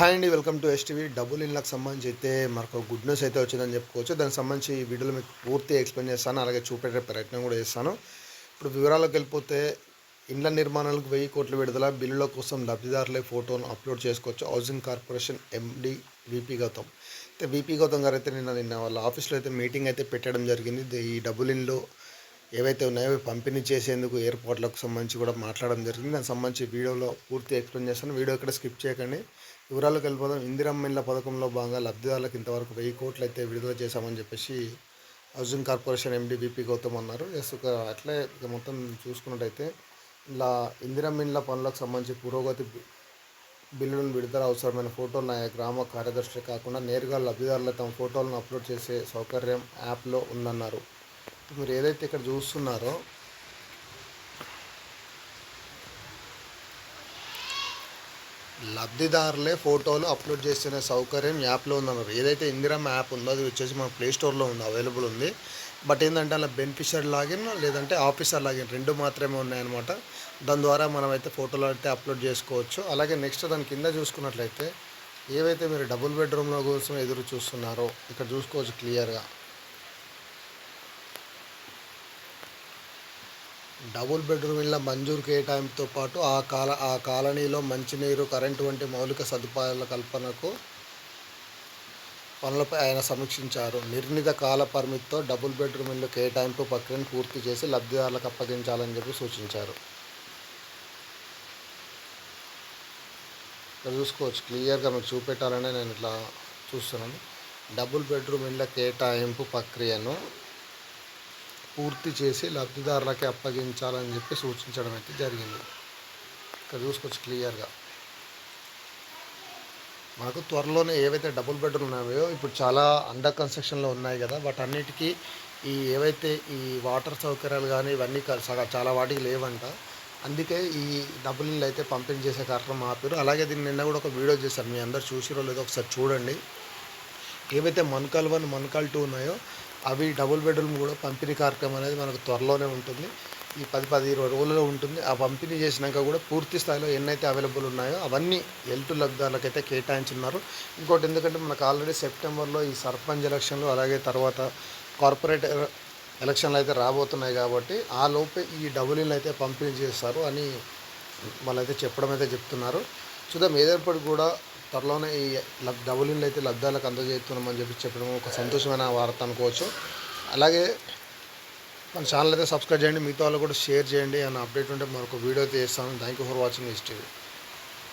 Hi అండి welcome to STV. Double ఇన్లకు సంబంధించి అయితే మనకు గుడ్ న్యూస్ అయితే వచ్చిందని చెప్పుకోవచ్చు. దానికి సంబంధించి ఈ వీడియోలో మీకు పూర్తి ఎక్స్ప్లెయిన్ చేస్తాను అలాగే చూపెట్టే ప్రయత్నం కూడా చేస్తాను. ఇప్పుడు వివరాలకు వెళ్ళిపోతే ఇండ్ల నిర్మాణాలకు వెయ్యి కోట్ల విడుదల బిల్లుల కోసం లబ్ధిదారులే ఫోటోను అప్లోడ్ చేసుకోవచ్చు. Housing corporation MD VP Gautam. అయితే విపి గౌతమ్ గారు అయితే నిన్న నిన్న వాళ్ళ ఆఫీస్లో అయితే మీటింగ్ అయితే పెట్టడం జరిగింది. ఈ డబుల్ ఇన్లో ఏవైతే ఉన్నాయో అవి పంపిణీ చేసేందుకు ఎయిర్పోర్ట్లకు సంబంధించి కూడా మాట్లాడడం జరిగింది. దానికి సంబంధించి వీడియోలో పూర్తి ఎక్స్ప్లెయిన్ చేస్తాను. వీడియో ఇక్కడ స్కిప్ చేయకండి. వివరాలకు వెళ్ళిపోదాం. ఇందిరమ్మ ఇళ్ళ పథకంలో భాగంగా లబ్ధిదారులకు ఇంతవరకు వెయ్యి కోట్లు అయితే విడుదల చేశామని చెప్పేసి housing corporation MD BP Gautam అన్నారు. ఎస్ అట్లే ఇక మొత్తం చూసుకున్నట్టయితే ఇలా ఇందిరమ్మ ఇళ్ళ పనులకు సంబంధించి పురోగతి బిల్లులను విడుదల అవసరమైన ఫోటోలను ఆయా గ్రామ కార్యదర్శి కాకుండా నేరుగా లబ్ధిదారులు తమ ఫోటోలను అప్లోడ్ చేసే సౌకర్యం యాప్లో ఉందన్నారు. మీరు ఏదైతే ఇక్కడ చూస్తున్నారో లబ్ధిదారులే ఫోటోలు అప్లోడ్ చేసిన సౌకర్యం యాప్లో ఉందన్నారు ఏదైతే ఇందిరమ్మ యాప్ ఉందో అది వచ్చేసి మన ప్లే స్టోర్లో ఉంది అవైలబుల్ ఉంది. బట్ ఏంటంటే అలా బెనిఫిషియర్ లాగిన్ లేదంటే ఆఫీసర్ లాగిన్ రెండు మాత్రమే ఉన్నాయన్నమాట. దాని ద్వారా మనం అయితే ఫోటోలు అయితే అప్లోడ్ చేసుకోవచ్చు. అలాగే నెక్స్ట్ దాని కింద చూసుకున్నట్లయితే ఏవైతే మీరు డబుల్ బెడ్రూమ్ల కోసం ఎదురు చూస్తున్నారో ఇక్కడ చూసుకోవచ్చు క్లియర్గా. డబుల్ బెడ్రూమ్ ఇళ్ళ మంజూరు కేటాయింపుతో పాటు ఆ కాల ఆ కాలనీలో మంచినీరు కరెంటు వంటి మౌలిక సదుపాయాల కల్పనకు పనులపై ఆయన సమీక్షించారు. నిర్ణీత కాల పరిమితితో డబుల్ బెడ్రూమ్ ఇల్లు కేటాయింపు ప్రక్రియను పూర్తి చేసి లబ్ధిదారులకు అప్పగించాలని చెప్పి సూచించారు. ఇక్కడ చూసుకోవచ్చు. క్లియర్గా మీకు చూపెట్టాలనే నేను ఇట్లా చూస్తున్నాను. డబుల్ బెడ్రూమ్ ఇళ్ళ కేటాయింపు ప్రక్రియను పూర్తి చేసి లబ్ధిదారులకి అప్పగించాలని చెప్పి సూచించడం అయితే జరిగింది. ఇక్కడ చూసుకోవచ్చు క్లియర్గా. మనకు త్వరలోనే ఏవైతే డబుల్ బెడ్రూమ్ ఉన్నాయో ఇప్పుడు చాలా అండర్ కన్స్ట్రక్షన్లో ఉన్నాయి కదా వాటన్నిటికీ ఈ ఏవైతే ఈ వాటర్ సౌకర్యాలు కానీ ఇవన్నీ సగ- చాలా వాటికి లేవంట. అందుకే ఈ డబుల్ ఇల్లు అయితే పంపిణీ చేసే కార్యక్రమం ఆపారు. అలాగే దీన్ని నిన్న కూడా ఒక వీడియో చేశారు. మీ అందరు చూసిరో లేదో ఒకసారి చూడండి. ఏవైతే మన్కాల్ వన్ మన్కాల్ టూ ఉన్నాయో అవి డబుల్ బెడ్రూమ్ కూడా పంపిణీ కార్యక్రమం అనేది మనకు త్వరలోనే ఉంటుంది. ఈ పది పది ఇరవై రోజుల్లో ఉంటుంది. ఆ పంపిణీ చేసినాక కూడా పూర్తి స్థాయిలో ఎన్నైతే అవైలబుల్ ఉన్నాయో అవన్నీ ఎల్టు లబ్ధాలకైతే కేటాయించున్నారు ఇంకోటి ఎందుకంటే మనకు ఆల్రెడీ సెప్టెంబర్లో ఈ సర్పంచ్ ఎలక్షన్లు అలాగే తర్వాత కార్పొరేట్ ఎలక్షన్లు అయితే రాబోతున్నాయి కాబట్టి ఆ లోపే ఈ డబుల్ ఇల్లు అయితే పంపిణీ చేస్తారు అని వాళ్ళైతే చెప్పడం అయితే చెప్తున్నారు. చూద్దాం ఏదేపటి కూడా త్వరలోనే ఈ లబ్ డబుల్ ఇండ్లు అయితే లబ్ధాలకు అందజేస్తున్నామని చెప్పి చెప్పడం ఒక సంతోషమైన వార్త అనుకోవచ్చు. అలాగే మన ఛానల్ అయితే సబ్స్క్రైబ్ చేయండి మిగతా వాళ్ళు కూడా షేర్ చేయండి అన్న అప్డేట్ ఉంటే మరొక వీడియో అయితే చేస్తాను. Thank you for watching history